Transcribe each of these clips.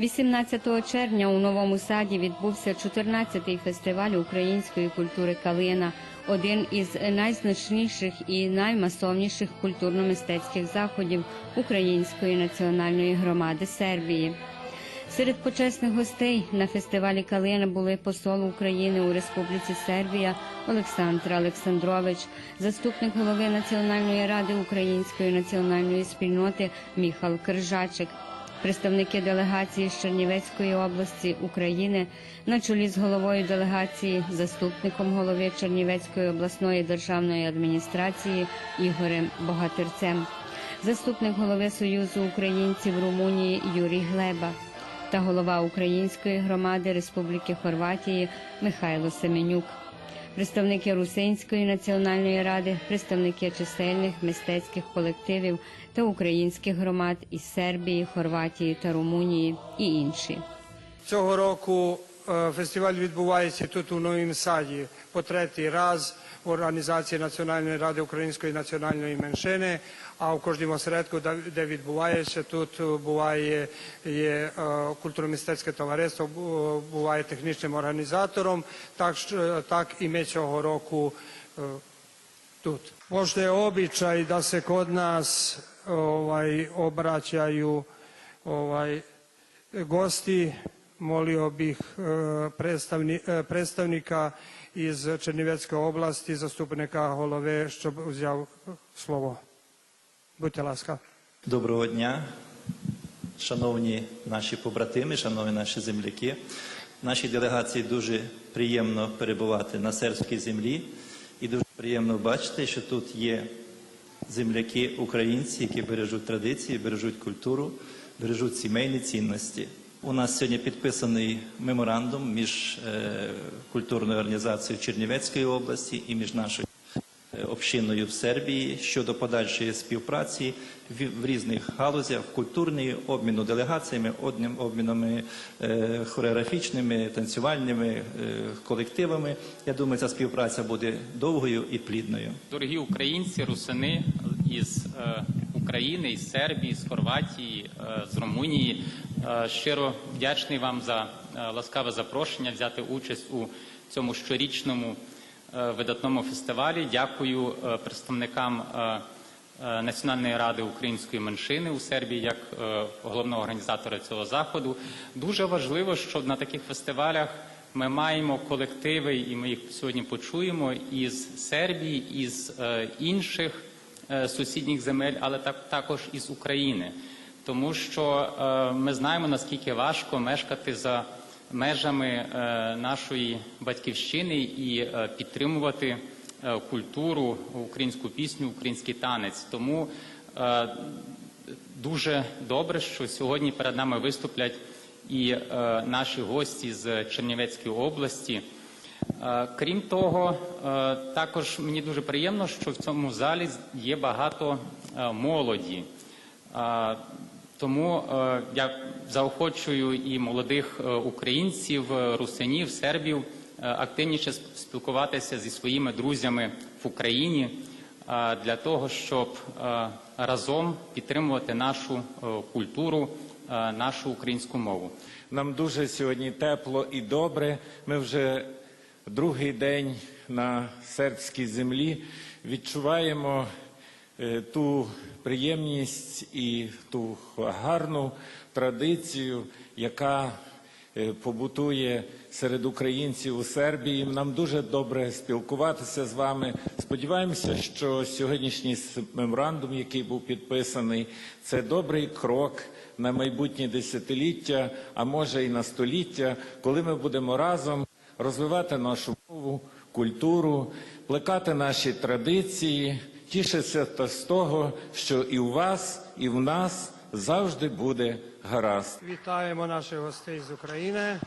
18 червня у новому саді відбувся 14-й фестиваль української культури Калина, один із найзначніших і наймасовніших культурно-мистецьких заходів Української національної громади Сербії. Серед почесних гостей на фестивалі Калина були посол України у Республіці Сербія Олександр Олександрович, заступник голови Національної ради Української національної спільноти Міхал Крижачик, представники делегації з Чернівецької області України на чолі з головою делегації, заступником голови Чернівецької обласної державної адміністрації Ігорем Богатирцем, заступник голови Союзу українців Румунії Юрій Глеба та голова Української громади Республіки Хорватії Михайло Семенюк. Представники Русинської національної ради, представники чисельних мистецьких колективів та українських громад із Сербії, Хорватії та Румунії і інші. Цього року е, фестиваль відбувається тут у Новім Саді по третій раз організації Національної ради української національної меншини. А в кожному осередку, де- відбувається, тут буває є культурно-мистецьке товариство, бу- буває технічним організатором. Так, так і ми цього року тут. Možda je običaj da se kod nas ovaj obraćaju ovaj gosti. Molio bih predstavni, eh, predstavnika iz Černivetske oblasti, zastupnika Holove, щоб взяв слово. Будьте ласка. Доброго дня, шановні наші побратими, шановні наші земляки. Нашій делегації дуже приємно перебувати на сербській землі і дуже приємно бачити, що тут є земляки українці, які бережуть традиції, бережуть культуру, бережуть сімейні цінності. У нас сьогодні підписаний меморандум між е, культурною організацією Чернівецької області і між нашою е, общиною в Сербії щодо подальшої співпраці в, різних галузях культурної обміну делегаціями, одним обмінами е, хореографічними, танцювальними колективами. Я думаю, ця співпраця буде довгою і плідною. Дорогі українці, русини із України, із Сербії, з Хорватії, е, з Румунії. Е, щиро вдячний вам за е, ласкаве запрошення взяти участь у цьому щорічному видатному фестивалі. Дякую представникам Національної ради української меншини у Сербії як головного організатора цього заходу. Дуже важливо, що на таких фестивалях ми маємо колективи, і ми їх сьогодні почуємо із Сербії, із е, інших сусідніх земель, але так, також із України. Тому що е, ми знаємо, наскільки важко мешкати за межами е, нашої батьківщини і е, підтримувати е, культуру, українську пісню, український танець. Тому е, дуже добре, що сьогодні перед нами виступлять і е, наші гості з Чернівецької області. Е, Крім того, е, також мені дуже приємно, що в цьому залі є багато е, молоді. Тому я заохочую і молодих українців, русинів, сербів активніше спілкуватися зі своїми друзями в Україні для того, щоб разом підтримувати нашу культуру, нашу українську мову. Нам дуже сьогодні тепло і добре. Ми вже другий день на сербській землі відчуваємо е, ту приємність і ту гарну традицію, яка е, побутує серед українців у Сербії. Нам дуже добре спілкуватися з вами. Сподіваємося, що сьогоднішній меморандум, який був підписаний, це добрий крок на майбутнє десятиліття, а може і на століття, коли ми будемо разом розвивати нашу мову, культуру, плекати наші традиції, тішитися та з того, що і у вас, і в нас завжди буде гаразд. Вітаємо наших гостей з України.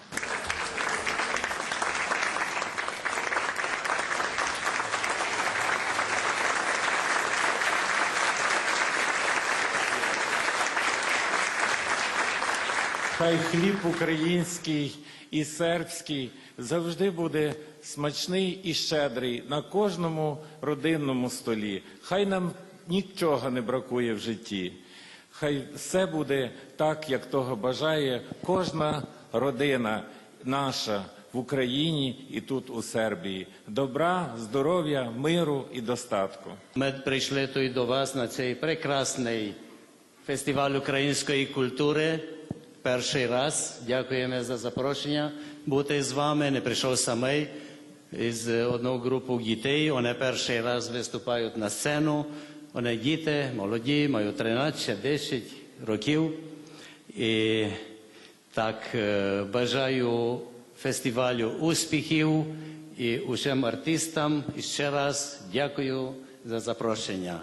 Хай хліб український і сербський завжди буде смачний і щедрий на кожному родинному столі. Хай нам нічого не бракує в житті. Хай все буде так, як того бажає кожна родина наша в Україні і тут у Сербії. Добра, здоров'я, миру і достатку. Ми прийшли тут до вас на цей прекрасний фестиваль української культури. Перший раз дякуємо за запрошення бути з вами. Не прийшов самий із одного групу дітей. Вони перший раз виступають на сцену. Вони діти, молоді, мають 13-10 років. І так е, бажаю фестивалю успіхів і усім артистам. І ще раз дякую за запрошення.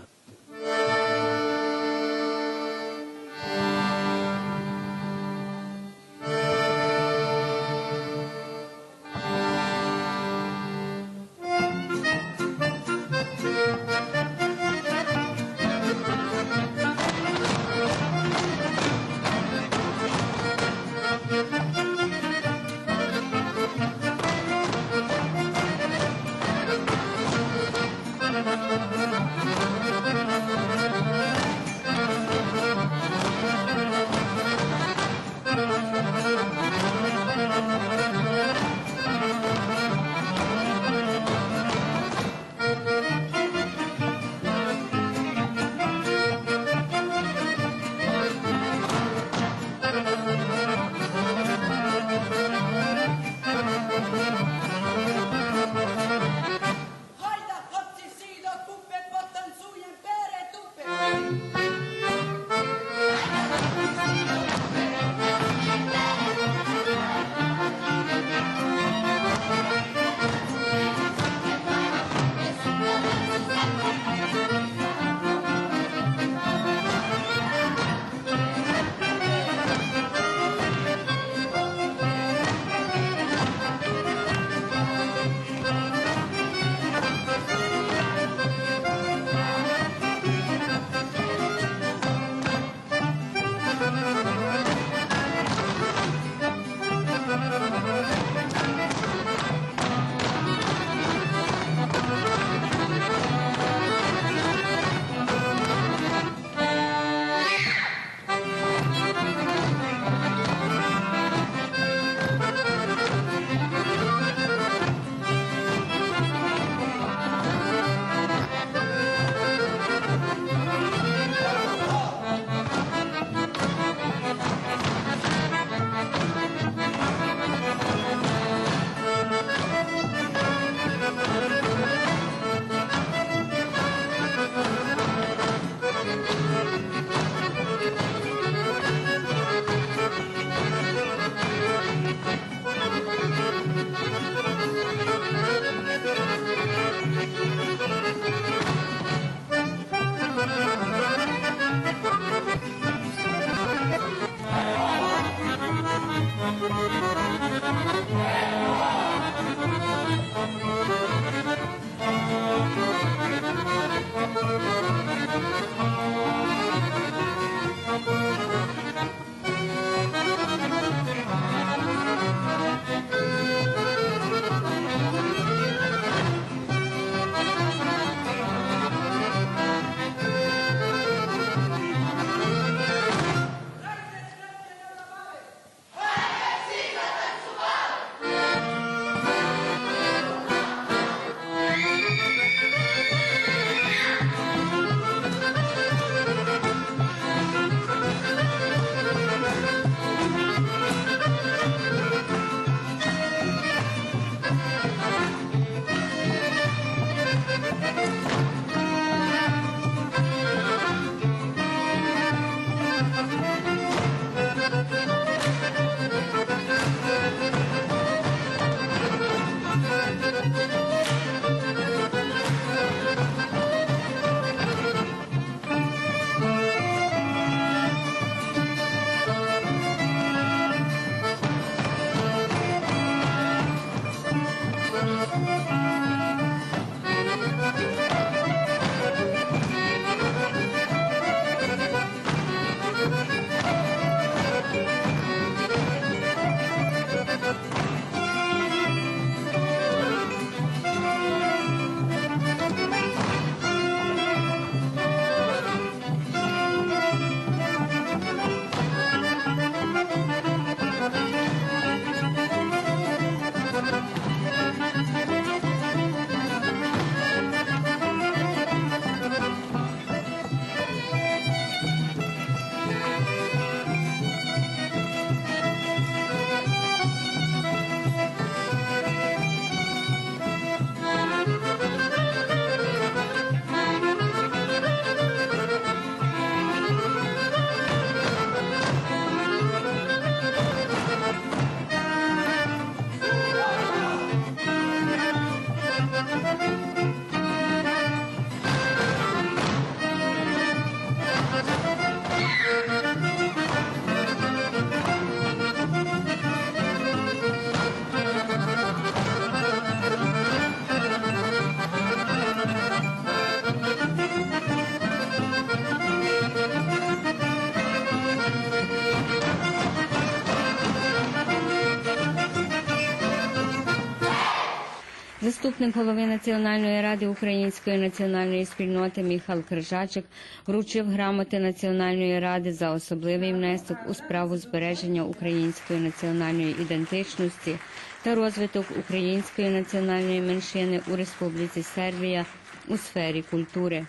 Заступник голови Національної ради Української національної спільноти Міхал Крижачик вручив грамоти Національної ради за особливий внесок у справу збереження української національної ідентичності та розвиток української національної меншини у Республіці Сербія у сфері культури.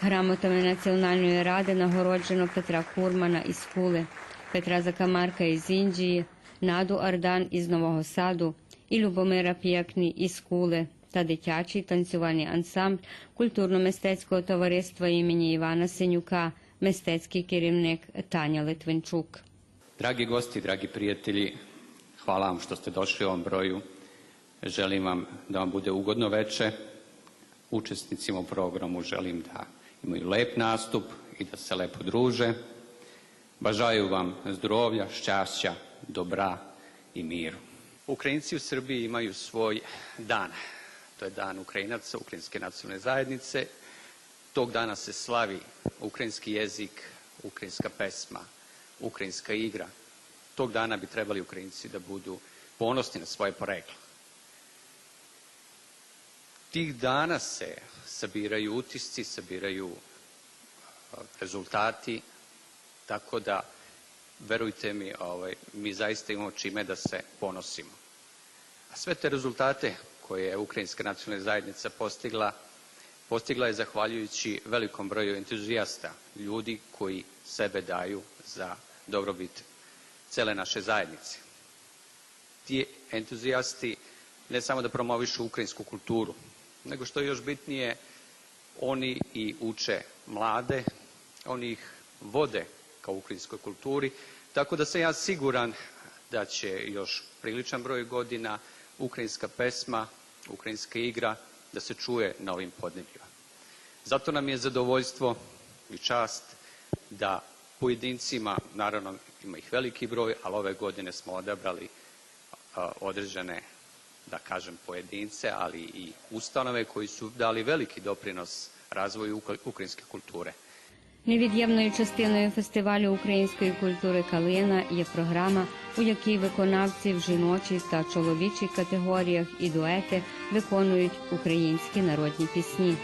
Грамотами Національної ради нагороджено Петра Курмана із Кули, Петра Закамарка із Індії, Наду Ардан із Нового Саду і Любомира П'єкні із Кули та дитячий танцювальний ансамбль культурно-мистецького товариства імені Івана Синюка, мистецький керівник Таня Литвинчук. Dragi gosti, dragi prijatelji, hvala vam što ste došli u ovom broju. Želim vam da vam bude ugodno veče. Učesnicima u programu želim da imaju lep nastup i da se lepo druže. Bažaju vam zdrovlja, šćašća, dobra i miru. Ukrajinci u Srbiji imaju svoj dan. To je dan Ukrajinaca, Ukrajinske nacionalne zajednice. Tog dana se slavi ukrajinski jezik, ukrajinska pesma, ukrajinska igra. Tog dana bi trebali Ukrajinci da budu ponosni na svoje poreklo. Tih dana se sabiraju utisci, sabiraju rezultati, tako da, verujte mi, ovaj, mi zaista imamo čime da se ponosimo. A sve te rezultate koje je Ukrajinska nacionalna zajednica postigla, postigla je zahvaljujući velikom broju entuzijasta, ljudi koji sebe daju za dobrobit cele naše zajednice. Ti entuzijasti ne samo da promovišu ukrajinsku kulturu, nego što je još bitnije, oni i uče mlade, oni ih vode ka ukrajinskoj kulturi, tako da sam ja siguran da će još priličan broj godina ukrajinska pesma, ukrajinska igra da se čuje na ovim podnebljima. Zato nam je zadovoljstvo i čast da pojedincima, naravno ima ih veliki broj, ali ove godine smo odabrali određene, da kažem, pojedince, ali i ustanove koji su dali veliki doprinos razvoju ukra- ukrajinske kulture. Невід'ємною частиною фестивалю української культури Калина є програма, у якій виконавці в жіночій та чоловічій категоріях і дуети виконують українські народні пісні.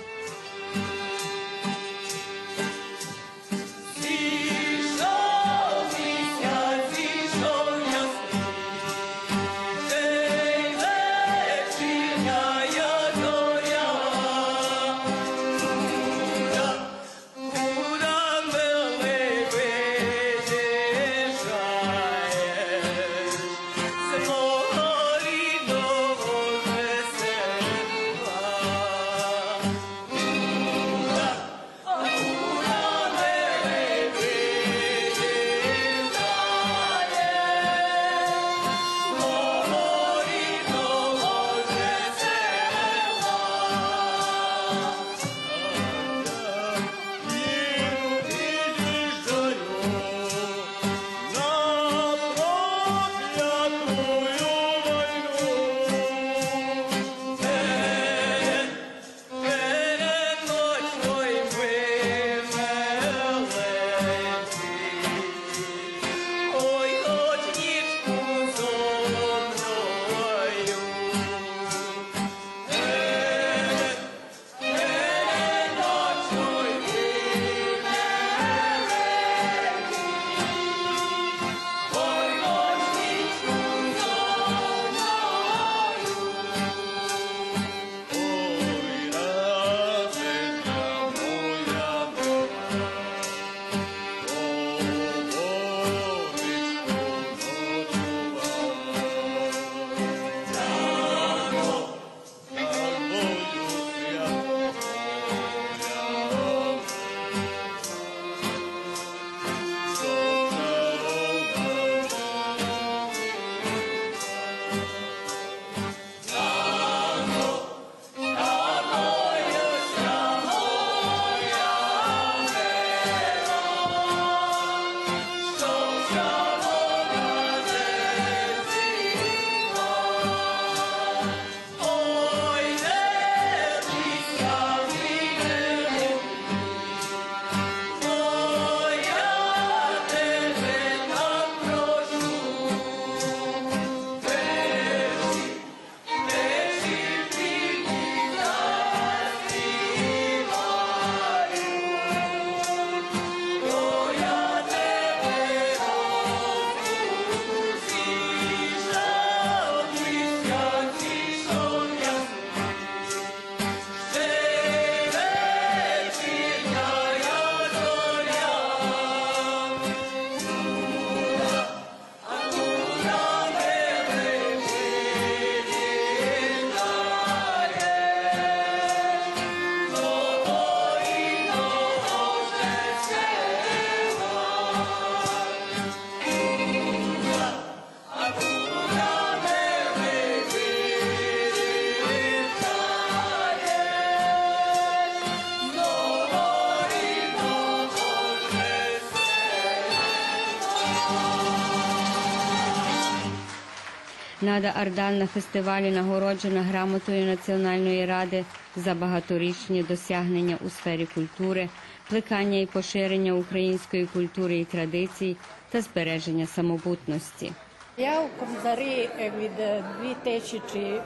Нада Ардаль на фестивалі нагороджена грамотою Національної ради за багаторічні досягнення у сфері культури, плекання і поширення української культури і традицій та збереження самобутності. Я у Кобзарі е, від е, 2000,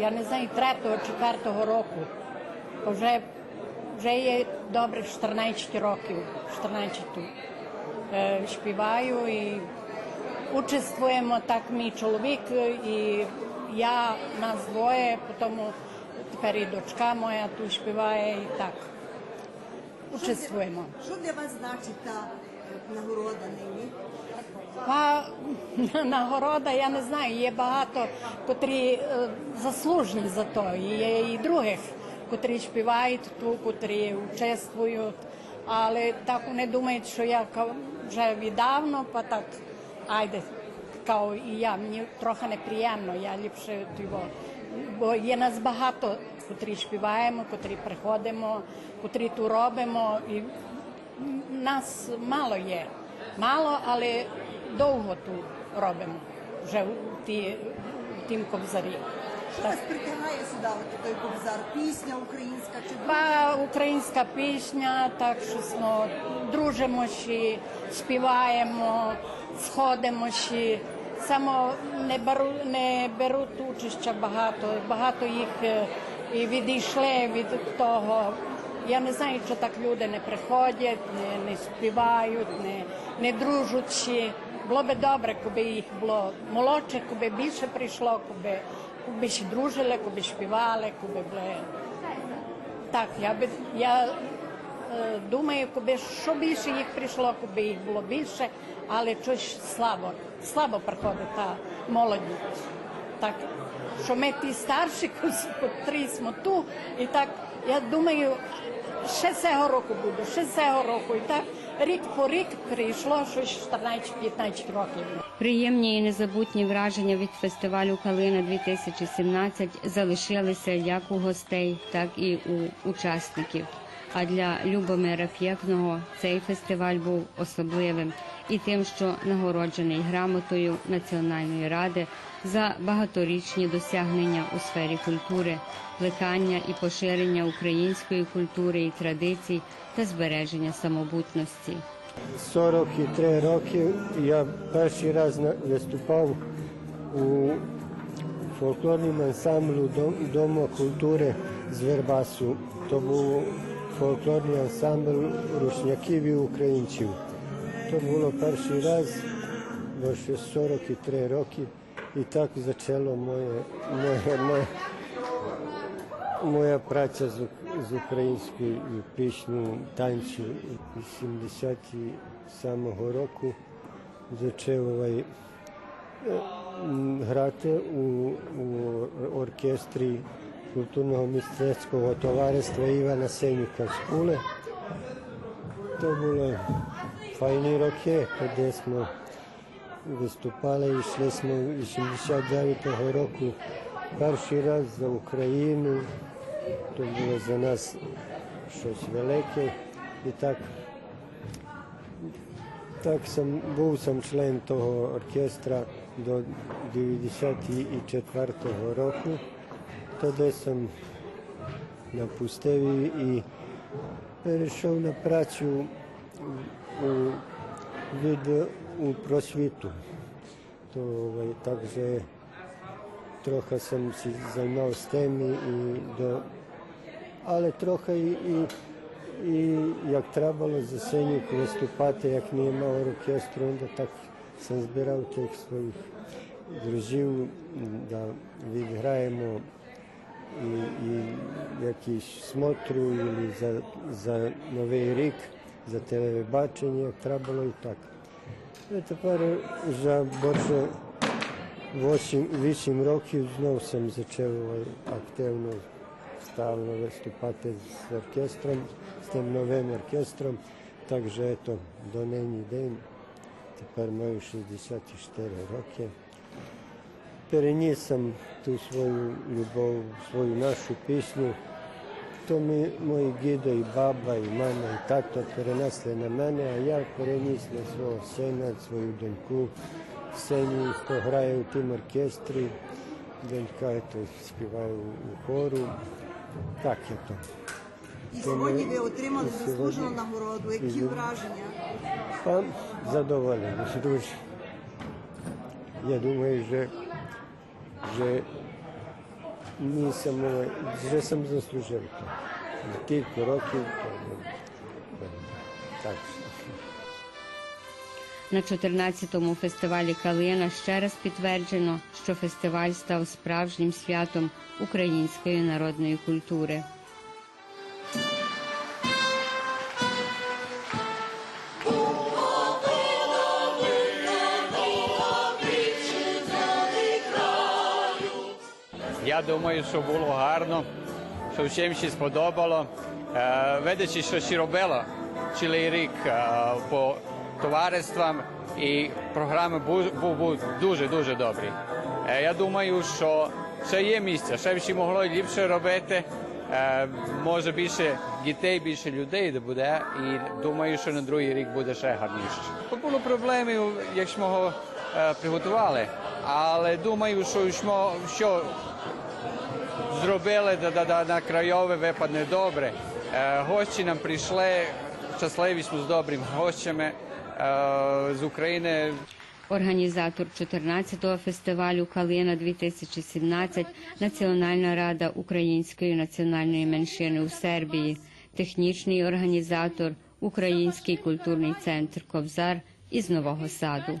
я не знаю, 3-4 року. Вже, вже є добре 14 років, 14 тут. Е, Співаю і так мій чоловік е, і я, нас двоє, потім тепер і дочка моя тут співає і так. Участвуємо. Що для вас значить та нагорода нині? А нагорода, я не знаю, є багато, котрі заслужені за то. І Є і других, котрі співають тут, котрі участвують. Але так вони думають, що я вже віддавно, па так, айде, кау і я. Мені трохи неприємно, я ліпше його. Бо є нас багато, котрі співаємо, котрі приходимо, котрі ту робимо. І нас мало є. Мало, але довго тут робимо вже в тім кобзарі. Що вас притягає сюди, той кобзар? Пісня українська чи Ба українська пісня, так що сно, дружимо ще, співаємо, сходимо ще. Само не беру, не беруть учаща багато, багато їх е, і відійшли від того. Я не знаю, що так люди не приходять, не, не співають, не, не дружать ще. Було би добре, коли їх було молодше, коли більше прийшло, коли, коли ще дружили, коли співали, коли були. Так, я би я е, думаю, коби що більше їх прийшло, коби їх було більше, але щось слабо, слабо приходить та молоді. Так, що ми ті старші, smo tu, і так, я думаю, ще цього року буде, ще цього року. І так рік по рік прийшло щось 14-15 років. Приємні і незабутні враження від фестивалю Калина 2017 залишилися як у гостей, так і у учасників. А для Любомира Фєкного цей фестиваль був особливим і тим, що нагороджений грамотою Національної ради за багаторічні досягнення у сфері культури, плекання і поширення української культури і традицій та збереження самобутності. 43 роки я перший раз виступав у фольклорному ансамблю Дом- Дома культури з Вербасу. То був фольклорний ансамбль рушняків і українців. То було перший раз, ще 43 роки, і так почало моє, моє, моє, моя праця з, з українською пісню танцю 87 року почав е, грати у, у оркестрі культурного мистецького товариства Івана Сенюка з Куле. То були файні роки, коли ми виступали, йшли ми 89-го року перший раз за Україну. То було за нас щось велике. І так, так сам, був сам член того оркестра до 94-го року. Тоді сам напустив і перейшов на працю від, у просвіту. То ovaj, також сам се займався тим і, і до але трохи і, і, і як треба було за синік виступати, як не мав оркестру, onda сам збирав тих своїх друзів, да відграємо і, і якісь смотру, і за, за Новий рік, за телебачення, як треба було і так. І тепер вже більше 8, 8 років знов сам почав активно стало виступати з оркестром, з тим новим оркестром. Так же то до нині день. Тепер маю 64 роки. Переніс ту свою любов, свою нашу пісню. То ми, мої дідо, і баба, і мама, і тато перенесли на мене, а я переніс на свого сина, свою доньку, сцені, хто грає у тим оркестрі, донька то співає у, хору. Так я то. І сьогодні ви отримали сьогодні- заслужену нагороду. Які і- враження? Там задоволений дуже. Я думаю, що вже мій само, вже сам заслужив. то. Кілька років. то, ну, Так. На 14-му фестивалі Калина ще раз підтверджено, що фестиваль став справжнім святом української народної культури. Я думаю, що було гарно, що всім ще сподобало. Е, Видячи, що ще робило цілий рік е, по товариствам і програми був, був дуже-дуже добрі. Е, Я думаю, що ще є місце, ще всі могло ліпше робити. Е, Може більше дітей, більше людей де буде, і думаю, що на другий рік буде ще гарніше. Було проблеми, якщо ми його е, приготували, але думаю, що, що, зробили на крайове випадне добре. Гості нам прийшли, щасливі з добрими гостями з України. Організатор 14-го фестивалю Калина 2017 Національна рада української національної меншини у Сербії, технічний організатор Український культурний центр Кобзар із Нового Саду.